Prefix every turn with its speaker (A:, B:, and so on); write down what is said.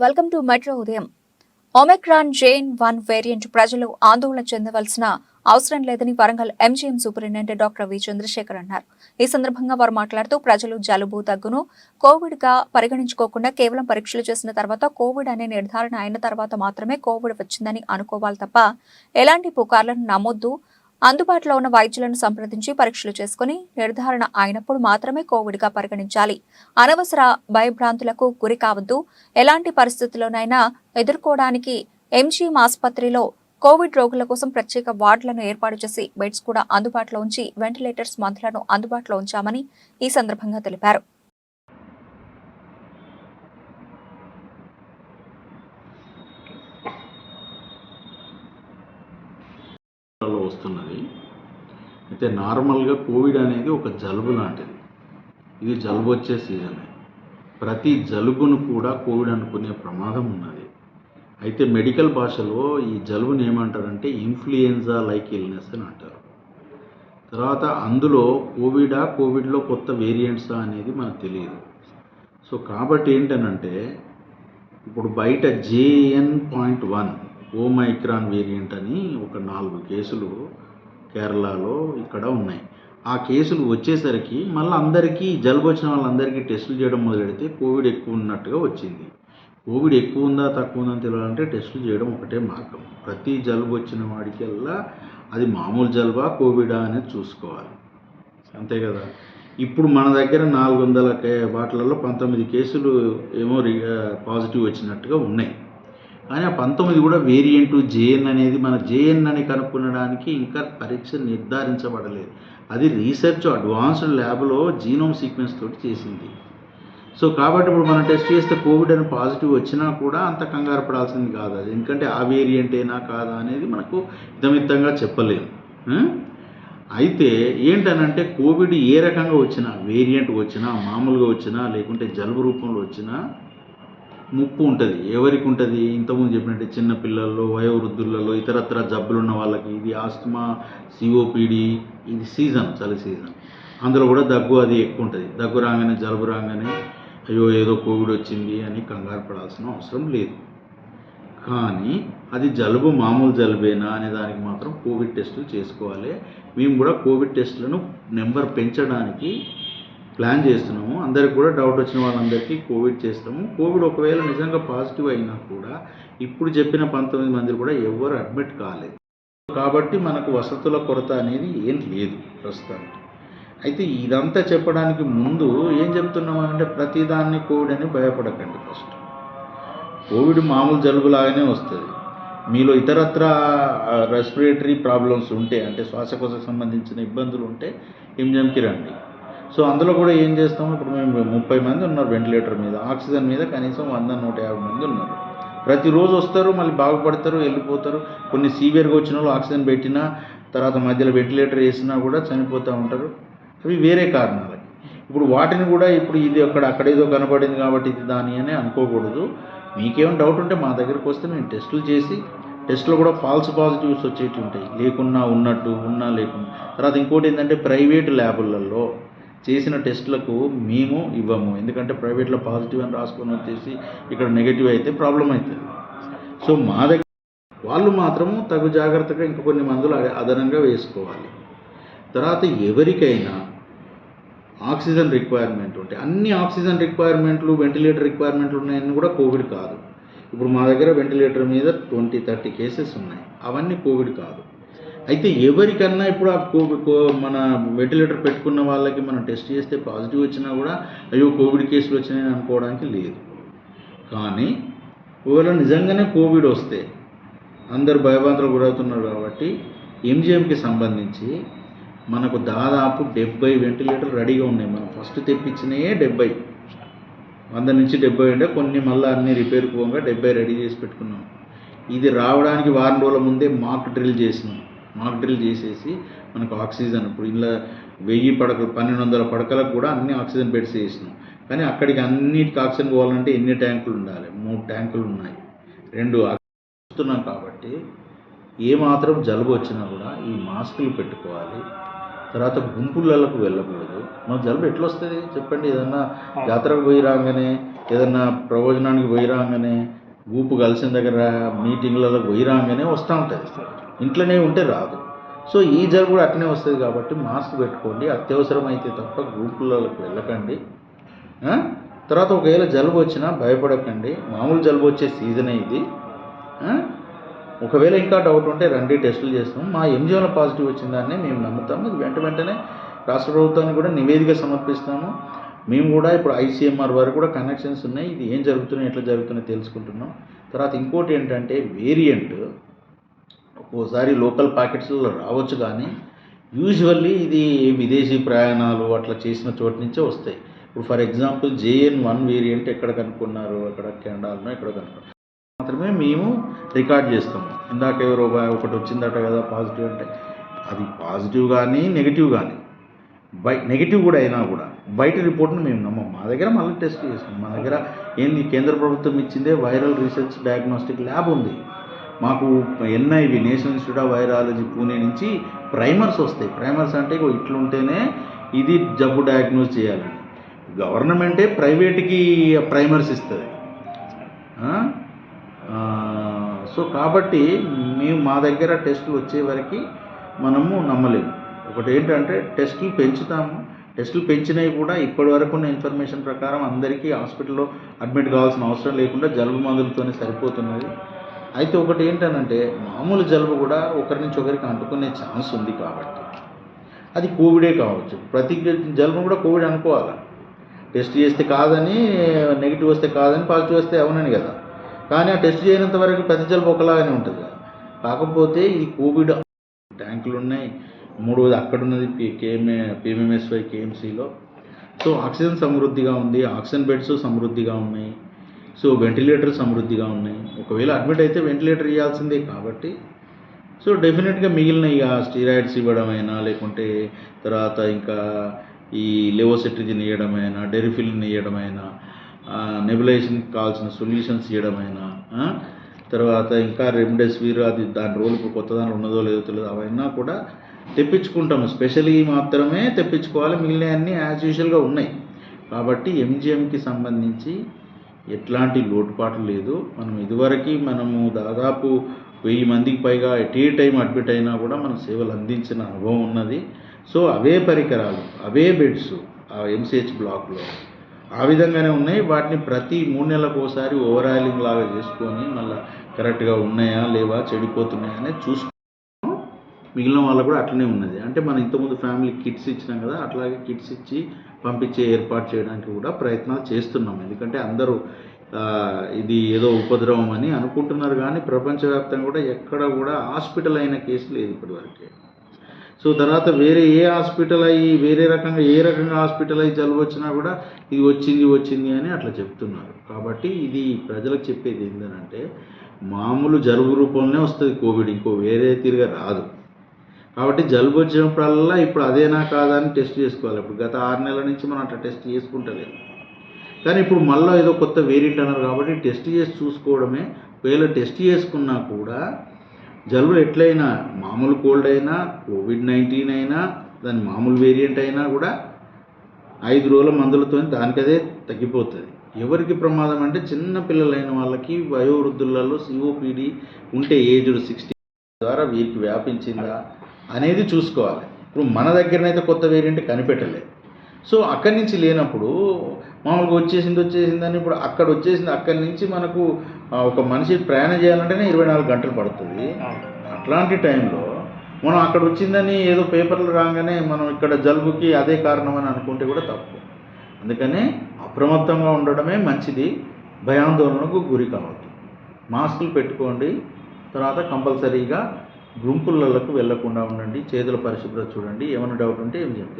A: Welcome to metro ఉదయం. Omicron Jane one variant ప్రజలు ఆందోళన చెందవలసిన అవసరం లేదని Warangal MGM superintendent doctor V Chandrashekar అన్నారు. ఈ సందర్భంగా వారు మాట్లాడుతూ ప్రజలు జలుబు దగ్గును కోవిడ్గా పరిగణించుకోకుండా కేవలం పరీక్షలు చేసిన తర్వాత కోవిడ్ అనే నిర్ధారణ అయిన తర్వాత మాత్రమే కోవిడ్ వచ్చిందని అనుకోవాలి తప్ప ఎలాంటి పుకార్లను నమోదు అందుబాటులో ఉన్న వైద్యులను సంప్రదించి పరీక్షలు చేసుకుని నిర్ధారణ అయినప్పుడు మాత్రమే కోవిడ్గా పరిగణించాలి. అనవసర భయభ్రాంతులకు గురి కావద్దు. ఎలాంటి పరిస్థితుల్లోనైనా ఎదుర్కోవడానికి ఎంజీఎం ఆసుపత్రిలో కోవిడ్ రోగుల కోసం ప్రత్యేక వార్డులను ఏర్పాటు చేసి బెడ్స్ కూడా అందుబాటులో ఉంచి వెంటిలేటర్స్ మందులను అందుబాటులో ఉంచామని ఈ సందర్భంగా తెలిపారు.
B: అయితే నార్మల్గా కోవిడ్ అనేది ఒక జలుబు లాంటిది. ఇది జలుబు వచ్చే సీజనే. ప్రతి జలుబును కూడా కోవిడ్ అనుకునే ప్రమాదం ఉన్నది. అయితే మెడికల్ భాషలో ఈ జలుబుని ఏమంటారంటే ఇన్ఫ్లుయెన్జా లైక్ ఇల్నెస్ అని అంటారు. తర్వాత అందులో కోవిడా కోవిడ్లో కొత్త వేరియంట్సా అనేది మనకు తెలియదు. సో కాబట్టి ఏంటనంటే ఇప్పుడు బయట JN point one Omicron variant అని ఒక నాలుగు కేసులు కేరళలో ఇక్కడ ఉన్నాయి. ఆ కేసులు వచ్చేసరికి మళ్ళీ అందరికీ జలుబు వచ్చిన వాళ్ళందరికీ టెస్టులు చేయడం మొదలెడితే కోవిడ్ ఎక్కువ ఉన్నట్టుగా వచ్చింది. కోవిడ్ ఎక్కువ ఉందా తక్కువ ఉందా తెలియాలంటే టెస్టులు చేయడం ఒకటే మార్గం. ప్రతి జలుబు వచ్చిన వాడికల్లా అది మామూలు జలుబా కోవిడా అనేది చూసుకోవాలి. అంతే కదా? ఇప్పుడు మన దగ్గర నాలుగు వందల కే వాటిలలో పంతొమ్మిది కేసులు ఏమో పాజిటివ్ వచ్చినట్టుగా ఉన్నాయి. కానీ ఆ పంతొమ్మిది కూడా వేరియంట్ జేఎన్ అనేది మన జేఎన్ అని కనుక్కునడానికి ఇంకా పరీక్ష నిర్ధారించబడలేదు. అది రీసెర్చ్ అడ్వాన్స్డ్ ల్యాబ్లో జీనోమ్ సీక్వెన్స్ తోటి చేసింది. సో కాబట్టి ఇప్పుడు మనం టెస్ట్ చేస్తే కోవిడ్ అని పాజిటివ్ వచ్చినా కూడా అంత కంగారు పడాల్సింది కాదు అది. ఎందుకంటే ఆ వేరియంటేనా కాదా అనేది మనకు ఇదమిత్తంగా చెప్పలేము అయితే ఏంటనంటే కోవిడ్ ఏ రకంగా వచ్చినా వేరియంట్ వచ్చినా మామూలుగా వచ్చినా లేకుంటే జలుబు రూపంలో వచ్చినా ముప్పు ఉంటుంది. ఎవరికి ఉంటుంది? ఇంతకుముందు చెప్పినట్టు చిన్న పిల్లల్లో వయోవృద్ధులలో ఇతరత్ర జబ్బులు ఉన్న వాళ్ళకి ఇది ఆస్తమా సిఓపిడి ఇది సీజన్ చలి సీజన్. అందులో కూడా దగ్గు అది ఎక్కువ ఉంటుంది. దగ్గు రాగానే జలుబు రాగానే అయ్యో ఏదో కోవిడ్ వచ్చింది అని కంగారు పడాల్సిన అవసరం లేదు. కానీ అది జలుబు మామూలు జలుబేనా అనే దానికి మాత్రం కోవిడ్ టెస్టులు చేసుకోవాలి. మేము కూడా కోవిడ్ టెస్టులను నెంబర్ పెంచడానికి ప్లాన్ చేస్తున్నాము. అందరికి కూడా డౌట్ వచ్చిన వాళ్ళందరికీ కోవిడ్ చేస్తాము. కోవిడ్ ఒకవేళ నిజంగా పాజిటివ్ అయినా కూడా ఇప్పుడు చెప్పిన పంతొమ్మిది మంది కూడా ఎవరు అడ్మిట్ కాలేదు. కాబట్టి మనకు వసతుల కొరత అనేది ఏం లేదు ప్రస్తుతానికి. అయితే ఇదంతా చెప్పడానికి ముందు ఏం చెప్తున్నామంటే ప్రతిదాన్ని కోవిడ్ అని భయపడకండి ఫస్ట్. కోవిడ్ మామూలు జలుబులాగానే వస్తుంది. మీలో ఇతరత్ర రెస్పిరేటరీ ప్రాబ్లమ్స్ ఉంటే అంటే శ్వాసకోశకు సంబంధించిన ఇబ్బందులు ఉంటే ఎంజెంకి రండి సో అందులో కూడా ఏం చేస్తాము? ఇప్పుడు మేము ముప్పై మంది ఉన్నారు వెంటిలేటర్ మీద. ఆక్సిజన్ మీద కనీసం వంద నూట యాభై మంది ఉన్నారు. ప్రతిరోజు వస్తారు మళ్ళీ బాగుపడతారు వెళ్ళిపోతారు. కొన్ని సీవియర్గా వచ్చిన వాళ్ళు ఆక్సిజన్ పెట్టినా తర్వాత మధ్యలో వెంటిలేటర్ వేసినా కూడా చనిపోతూ ఉంటారు. అవి వేరే కారణాలకి. ఇప్పుడు వాటిని కూడా ఇప్పుడు ఇది అక్కడ అక్కడేదో కనబడింది కాబట్టి ఇది దాని అని అనుకోకూడదు. మీకేమైనా డౌట్ ఉంటే మా దగ్గరికి వస్తే మేము టెస్టులు చేసి టెస్ట్లో కూడా ఫాల్స్ పాజిటివ్స్ వచ్చేవి ఉంటాయి. లేకున్నా ఉన్నట్టు ఉన్నా లేకున్నా. తర్వాత ఇంకోటి ఏంటంటే ప్రైవేట్ ల్యాబులలో చేసిన టెస్టులకు మేము ఇవ్వము. ఎందుకంటే ప్రైవేట్లో పాజిటివ్ అని రాసుకొని వచ్చేసి ఇక్కడ నెగిటివ్ అయితే ప్రాబ్లం అవుతుంది. సో మా దగ్గర వాళ్ళు మాత్రము తగు జాగ్రత్తగా ఇంకా కొన్ని మందులు అదనంగా వేసుకోవాలి. తర్వాత ఎవరికైనా ఆక్సిజన్ రిక్వైర్మెంట్ ఉంటే అన్ని ఆక్సిజన్ రిక్వైర్మెంట్లు వెంటిలేటర్ రిక్వైర్మెంట్లు ఉన్నాయని కూడా కోవిడ్ కాదు. ఇప్పుడు మా దగ్గర వెంటిలేటర్ మీద ట్వంటీ థర్టీ కేసెస్ ఉన్నాయి. అవన్నీ కోవిడ్ కాదు. అయితే ఎవరికన్నా ఇప్పుడు ఆ కోవిడ్ కో- మన వెంటిలేటర్ పెట్టుకున్న వాళ్ళకి మనం టెస్ట్ చేస్తే పాజిటివ్ వచ్చినా కూడా అయ్యో కోవిడ్ కేసులు వచ్చినాయని అనుకోవడానికి లేదు. కానీ ఒకవేళ నిజంగానే కోవిడ్ వస్తే అందరు భయభ్రాంతులకు గురవుతున్నారు కాబట్టి ఎంజిఎంకి సంబంధించి మనకు దాదాపు డెబ్బై వెంటిలేటర్ రెడీగా ఉన్నాయి. మనం ఫస్ట్ తెప్పించినయే డెబ్బై. వంద నుంచి డెబ్బై ఉంటే కొన్ని మళ్ళీ అన్ని రిపేర్ పోగా డెబ్బై రెడీ చేసి పెట్టుకున్నాం. ఇది రావడానికి వారం రోజుల ముందే మాక్ డ్రిల్ చేసినాం. మాక్ డ్రిల్ చేసేసి మనకు ఆక్సిజన్ ఇప్పుడు ఇలా వెయ్యి పడకలు పన్నెండు వందల పడకలకు కూడా అన్ని ఆక్సిజన్ బెడ్స్ వేసినాం కానీ అక్కడికి అన్నిటికి ఆక్సిజన్ పోవాలంటే ఎన్ని ట్యాంకులు ఉండాలి? మూడు ట్యాంకులు ఉన్నాయి. రెండు చూస్తున్నాం కాబట్టి ఏ మాత్రం జలుబు వచ్చినా కూడా ఈ మాస్కులు పెట్టుకోవాలి. తర్వాత గుంపులకు వెళ్ళకూడదు. మన జలుబు ఎట్లా వస్తుంది చెప్పండి. ఏదన్నా జాతరకు పోయి రాగానే ఏదన్నా ప్రవచనానికి పోయి రాగానే గూపు కలిసిన దగ్గర మీటింగ్లలో పోయి రాగానే వస్తూ ఉంటుంది ఇంట్లోనే ఉంటే రాదు. సో ఈ జలుబు కూడా అట్నే వస్తుంది కాబట్టి మాస్క్ పెట్టుకోండి. అత్యవసరం అయితే తప్ప గ్రూపులలోకి వెళ్ళకండి. తర్వాత ఒకవేళ జలుబు వచ్చినా భయపడకండి. మామూలు జలుబు వచ్చే సీజనే ఇది. ఒకవేళ ఇంకా డౌట్ ఉంటే రండి టెస్టులు చేస్తాం. మా ఎంజిఓలో పాజిటివ్ వచ్చిందాన్ని మేము నమ్ముతాము ఇది వెంట వెంటనే రాష్ట్ర ప్రభుత్వానికి కూడా నివేదిక సమర్పిస్తాము. మేము కూడా ఇప్పుడు ఐసీఎంఆర్ వరకు కూడా కనెక్షన్స్ ఉన్నాయి. ఇది ఏం జరుగుతున్నాయి ఎట్లా జరుగుతున్నాయి తెలుసుకుంటున్నాం. తర్వాత ఇంకోటి ఏంటంటే వేరియంట్ ఒక్కోసారి లోకల్ ప్యాకెట్స్లో రావచ్చు కానీ యూజువల్లీ ఇది విదేశీ ప్రయాణాలు అట్లా చేసిన చోటు నుంచే వస్తాయి. ఇప్పుడు for example JN one variant ఎక్కడ కనుక్కున్నారు ఎక్కడ కెనడాలో ఎక్కడ కనుక్కున్నారు. మాత్రమే మేము రికార్డ్ చేస్తాము. ఇందాక ఎవరో ఒకటి వచ్చిందట కదా పాజిటివ్ అంటే. అది పాజిటివ్ కానీ నెగిటివ్ కానీ. బై నెగిటివ్ కూడా అయినా కూడా బయట రిపోర్ట్ని మేము నమ్మం. మా దగ్గర మళ్ళీ టెస్ట్ చేస్తాం మా దగ్గర ఏంది కేంద్ర ప్రభుత్వం ఇచ్చిందే వైరల్ రీసెర్చ్ డయాగ్నోస్టిక్ ల్యాబ్ ఉంది. మాకు NIV national institute of virology Pune నుంచి ప్రైమర్స్ వస్తాయి. ప్రైమర్స్ అంటే ఇగో ఇట్లుంటేనే ఇది జబ్బు డయాగ్నోస్ చేయాలని గవర్నమెంటే ప్రైవేట్కి ప్రైమర్స్ ఇస్తుంది. సో కాబట్టి మేము మా దగ్గర టెస్టులు వచ్చే వరకు మనము నమ్మలేము. ఒకటి ఏంటంటే టెస్టులు పెంచుతాము. టెస్టులు పెంచినవి కూడా ఇప్పటి వరకు ఉన్న ఇన్ఫర్మేషన్ ప్రకారం అందరికీ హాస్పిటల్లో అడ్మిట్ కావాల్సిన అవసరం లేకుండా జలుబు మందులతోనే సరిపోతున్నది. అయితే ఒకటి ఏంటనంటే మామూలు జలుబు కూడా ఒకరి నుంచి ఒకరికి అంటుకునే ఛాన్స్ ఉంది కాబట్టి. అది కోవిడే కావచ్చు. ప్రతి జలుబు కూడా కోవిడ్ అనుకోవాలి? టెస్ట్ చేస్తే కాదని నెగిటివ్ వస్తే కాదని పాజిటివ్ వస్తే అవునని కదా. కానీ ఆ టెస్ట్ చేయనంత వరకు ప్రతి జలుబు ఒకలాగానే ఉంటుంది కాకపోతే ఈ కోవిడ్ ట్యాంకులు ఉన్నాయి మూడవది అక్కడ ఉన్నది పి కేఎంఏ పిఎంఎంఎస్వై కేఎంసీలో సో ఆక్సిజన్ సమృద్ధిగా ఉంది ఆక్సిజన్ బెడ్స్ సమృద్ధిగా ఉన్నాయి సో వెంటిలేటర్ సమృద్ధిగా ఉన్నాయి. ఒకవేళ అడ్మిట్ అయితే వెంటిలేటర్ ఇవ్వాల్సిందే కాబట్టి సో డెఫినెట్గా మిగిలిన ఇక స్టీరాయిడ్స్ ఇవ్వడమైనా లేకుంటే తర్వాత ఇంకా ఈ లెవోసెట్రిజిన్ ఇవ్వడమైనా డెరిఫిలిన్ ఇవ్వడమైనా నెబులేషన్కి కావాల్సిన సొల్యూషన్స్ ఇవ్వడమైనా తర్వాత ఇంకా రెమ్డెసివిర్ అది దాని రోల్ ఇప్పుడు కొత్త దాని ఉన్నదో లేదో తెలియదు. అవన్నీ కూడా తెప్పించుకుంటాము. స్పెషల్లీ మాత్రమే తెప్పించుకోవాలి. మిగిలిన అన్నీ యాజ్ యూజువల్గా ఉన్నాయి. కాబట్టి ఎంజిఎంకి సంబంధించి ఎట్లాంటి లోటుపాటు లేదు. మనం ఇదివరకు మనము దాదాపు వెయ్యి మందికి పైగా ఎట్ ఏ టైం అడ్మిట్ అయినా కూడా మనం సేవలు అందించిన అనుభవం ఉన్నది. సో అవే పరికరాలు అవే బెడ్స్ ఆ ఎంసీహెచ్ బ్లాక్లో ఆ విధంగానే ఉన్నాయి. వాటిని ప్రతి మూడు నెలలకు ఒకసారి ఓవర్ లాగా చేసుకొని మళ్ళీ కరెక్ట్గా ఉన్నాయా లేవా చెడిపోతున్నాయా అనేది చూసుకున్నాం. మిగిలిన వాళ్ళు కూడా అట్లనే ఉన్నది. అంటే మనం ఇంతకుముందు ఫ్యామిలీ కిట్స్ ఇచ్చినాం కదా అట్లాగే కిట్స్ ఇచ్చి పంపించే ఏర్పాటు చేయడానికి కూడా ప్రయత్నాలు చేస్తున్నాం. ఎందుకంటే అందరూ ఇది ఏదో ఉపద్రవం అని అనుకుంటున్నారు కానీ ప్రపంచవ్యాప్తంగా కూడా ఎక్కడ కూడా హాస్పిటల్ అయిన కేసు లేదు ఇప్పటివరకే. సో తర్వాత వేరే ఏ హాస్పిటల్ అయ్యి వేరే రకంగా ఏ రకంగా హాస్పిటల్ అయ్యి జలుబు వచ్చినా కూడా ఇది వచ్చింది వచ్చింది అని అట్లా చెప్తున్నారు. కాబట్టి ఇది ప్రజలకు చెప్పేది ఏంటంటే మామూలు జలుబు రూపంలోనే వస్తుంది కోవిడ్ ఇంకో వేరే తీరుగా రాదు. కాబట్టి జలుబు వచ్చినప్పుడల్లా ఇప్పుడు అదేనా కాదా అని టెస్ట్ చేసుకోవాలి. ఇప్పుడు గత ఆరు నెలల నుంచి మనం అట్లా టెస్ట్ చేసుకుంటలేదు కానీ ఇప్పుడు మళ్ళీ ఏదో కొత్త వేరియంట్ అన్నారు కాబట్టి టెస్ట్ చేసి చూసుకోవడమే. ఒకవేళ టెస్ట్ చేసుకున్నా కూడా జలుబు ఎట్లయినా మామూలు కోల్డ్ అయినా కోవిడ్ నైన్టీన్ అయినా దాని మామూలు వేరియంట్ అయినా కూడా ఐదు రోజుల మందులతో దానికదే తగ్గిపోతుంది. ఎవరికి ప్రమాదం అంటే చిన్న పిల్లలైన వాళ్ళకి వయోవృద్ధులలో సిఓపిడి ఉంటే ఏజ్డ్ సిక్స్టీ ద్వారా వీరికి వ్యాపించిందా అనేది చూసుకోవాలి. ఇప్పుడు మన దగ్గరనైతే కొత్త వేరియంట్ కనిపెట్టలేదు. సో అక్కడి నుంచి లేనప్పుడు మామూలుగా వచ్చేసింది వచ్చేసిందని ఇప్పుడు అక్కడ వచ్చేసింది అక్కడి నుంచి మనకు ఒక మనిషి ప్రయాణం చేయాలంటేనే ఇరవై నాలుగు గంటలు పడుతుంది. అట్లాంటి టైంలో మనం అక్కడ వచ్చిందని ఏదో పేపర్లు రాగానే మనం ఇక్కడ జలుబుకి అదే కారణం అని అనుకుంటే కూడా తప్పు. అందుకనే అప్రమత్తంగా ఉండడమే మంచిది. భయాందోళనకు గురి కావద్దు. మాస్కులు పెట్టుకోండి. తర్వాత కంపల్సరీగా గుంపులకు వెళ్ళకుండా ఉండండి. చేతుల పరిశుభ్రత చూడండి. ఏమైనా డౌట్ ఉంటే ఏం చెప్తారు?